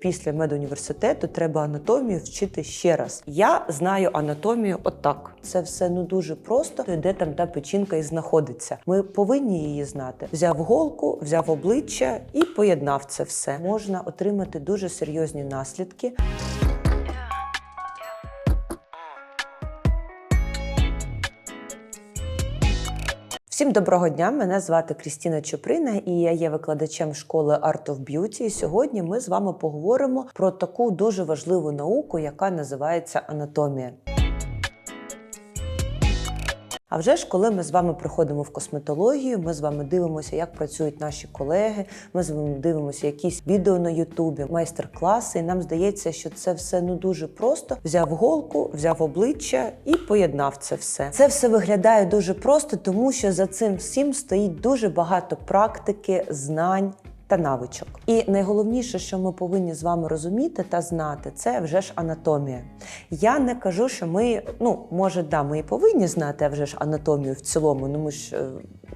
Після медуніверситету треба анатомію вчити ще раз. Я знаю анатомію отак. Це все ну дуже просто. Де там та печінка і знаходиться. Ми повинні її знати. Взяв голку, взяв обличчя і поєднав це все. Можна отримати дуже серйозні наслідки. Всім доброго дня! Мене звати Крістіна Чуприна, і я є викладачем школи Art of Beauty. Сьогодні ми з вами поговоримо про таку дуже важливу науку, яка називається анатомія. А вже ж, коли ми з вами приходимо в косметологію, ми з вами дивимося, як працюють наші колеги. Ми з вами дивимося якісь відео на Ютубі, майстер-класи. І нам здається, що це все ну дуже просто. Взяв голку, взяв обличчя і поєднав це все. Це все виглядає дуже просто, тому що за цим всім стоїть дуже багато практики, знань. Та навичок. І найголовніше, що ми повинні з вами розуміти та знати, це вже ж анатомія. Я не кажу, що ми, ну може, да, ми і повинні знати вже ж анатомію в цілому. Ну ми ж е,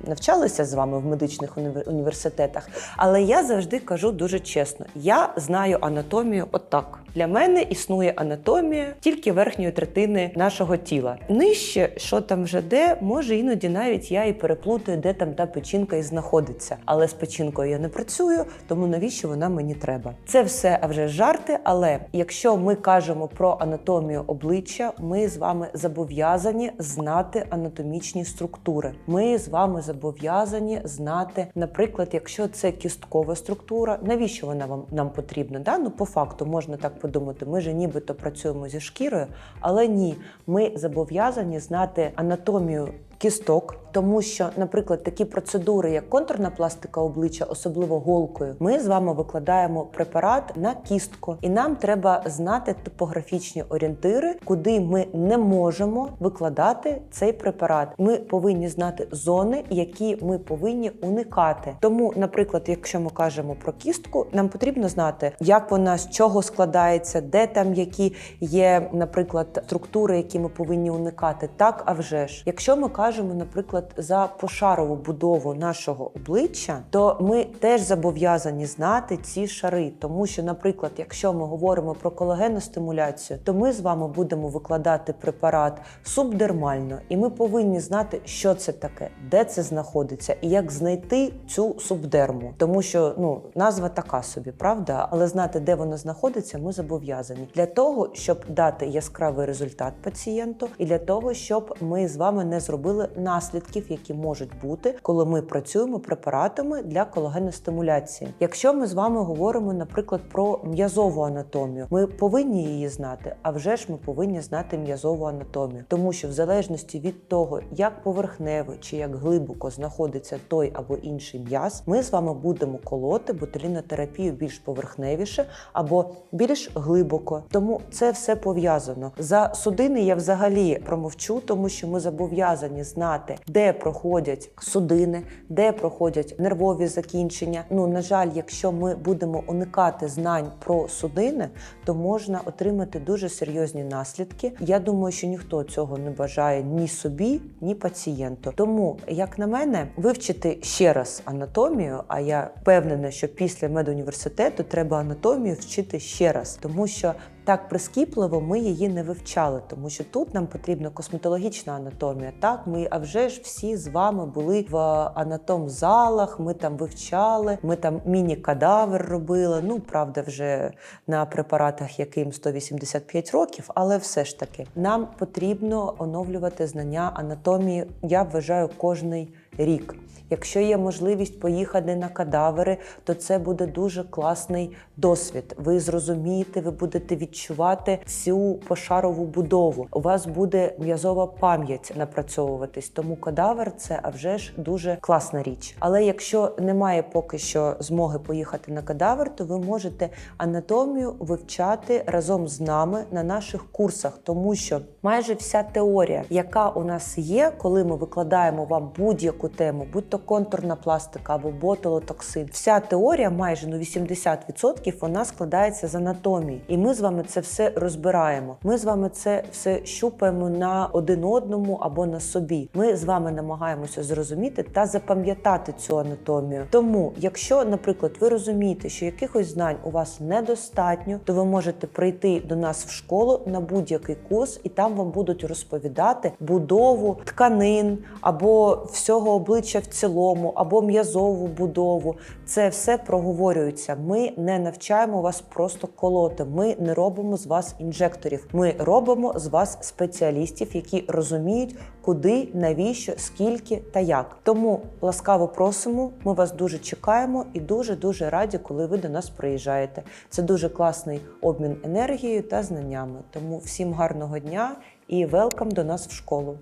навчалися з вами в медичних університетах. Але я завжди кажу дуже чесно: я знаю анатомію отак. Для мене існує анатомія тільки верхньої третини нашого тіла. Нижче, що там вже де, може іноді навіть я і переплутаю, де там та печінка і знаходиться. Але з печінкою я не працюю, тому навіщо вона мені треба? Це все а вже жарти. Але якщо ми кажемо про анатомію обличчя, ми з вами зобов'язані знати анатомічні структури. Ми з вами зобов'язані знати, наприклад, якщо це кісткова структура, навіщо вона вам нам потрібна? Да? Ну, по факту можна так подумати. Ми же нібито працюємо зі шкірою, але ні, ми зобов'язані знати анатомію. Кісток, тому що, наприклад, такі процедури, як контурна пластика обличчя, особливо голкою, ми з вами викладаємо препарат на кістку, і нам треба знати топографічні орієнтири, куди ми не можемо викладати цей препарат. Ми повинні знати зони, які ми повинні уникати. Тому, наприклад, якщо ми кажемо про кістку, нам потрібно знати, як вона з чого складається, де там які є, наприклад, структури, які ми повинні уникати. Так, а вже ж, якщо ми кажемо, наприклад, за пошарову будову нашого обличчя, то ми теж зобов'язані знати ці шари, тому що, наприклад, якщо ми говоримо про колагеностимуляцію, то ми з вами будемо викладати препарат субдермально, і ми повинні знати, що це таке, де це знаходиться, і як знайти цю субдерму, тому що ну назва така собі, правда, але знати, де вона знаходиться, ми зобов'язані. Для того, щоб дати яскравий результат пацієнту, і для того, щоб ми з вами не зробили наслідків, які можуть бути, коли ми працюємо препаратами для колагеностимуляції. Якщо ми з вами говоримо, наприклад, про м'язову анатомію, ми повинні її знати, а вже ж ми повинні знати м'язову анатомію, тому що в залежності від того, як поверхнево чи як глибоко знаходиться той або інший м'яз, ми з вами будемо колоти ботулінотерапію більш поверхневіше або більш глибоко. Тому це все пов'язано. За судини я взагалі промовчу, тому що ми зобов'язані знати, де проходять судини, де проходять нервові закінчення. Ну на жаль, якщо ми будемо уникати знань про судини, то можна отримати дуже серйозні наслідки. Я думаю, що ніхто цього не бажає ні собі, ні пацієнту. Тому, як на мене, вивчити ще раз анатомію. А я впевнена, що після медуніверситету треба анатомію вчити ще раз, тому що так прискіпливо ми її не вивчали, тому що тут нам потрібна косметологічна анатомія. Так, ми а вже ж всі з вами були в анатомзалах, ми там вивчали, ми там міні-кадавр робили. Ну, правда, вже на препаратах, яким 185 років, але все ж таки нам потрібно оновлювати знання анатомії. Я вважаю кожний рік. Якщо є можливість поїхати на кадавери, то це буде дуже класний досвід. Ви зрозумієте, ви будете відчувати цю пошарову будову. У вас буде м'язова пам'ять напрацьовуватись. Тому кадавер це а вже ж дуже класна річ. Але якщо немає поки що змоги поїхати на кадавер, то ви можете анатомію вивчати разом з нами на наших курсах, тому що майже вся теорія, яка у нас є, коли ми викладаємо вам будь-яку тему, то контурна пластика або ботулотоксин. Вся теорія, майже ну 80%, вона складається з анатомії, і ми з вами це все розбираємо. Ми з вами це все щупаємо на один одному або на собі. Ми з вами намагаємося зрозуміти та запам'ятати цю анатомію. Тому, якщо, наприклад, ви розумієте, що якихось знань у вас недостатньо, то ви можете прийти до нас в школу на будь-який курс, і там вам будуть розповідати будову тканин або всього обличчя в цілому, або м'язову будову. Це все проговорюється. Ми не навчаємо вас просто колоти. Ми не робимо з вас інжекторів. Ми робимо з вас спеціалістів, які розуміють, куди, навіщо, скільки та як. Тому ласкаво просимо. Ми вас дуже чекаємо і дуже дуже раді, коли ви до нас приїжджаєте. Це дуже класний обмін енергією та знаннями. Тому всім гарного дня і велкам до нас в школу.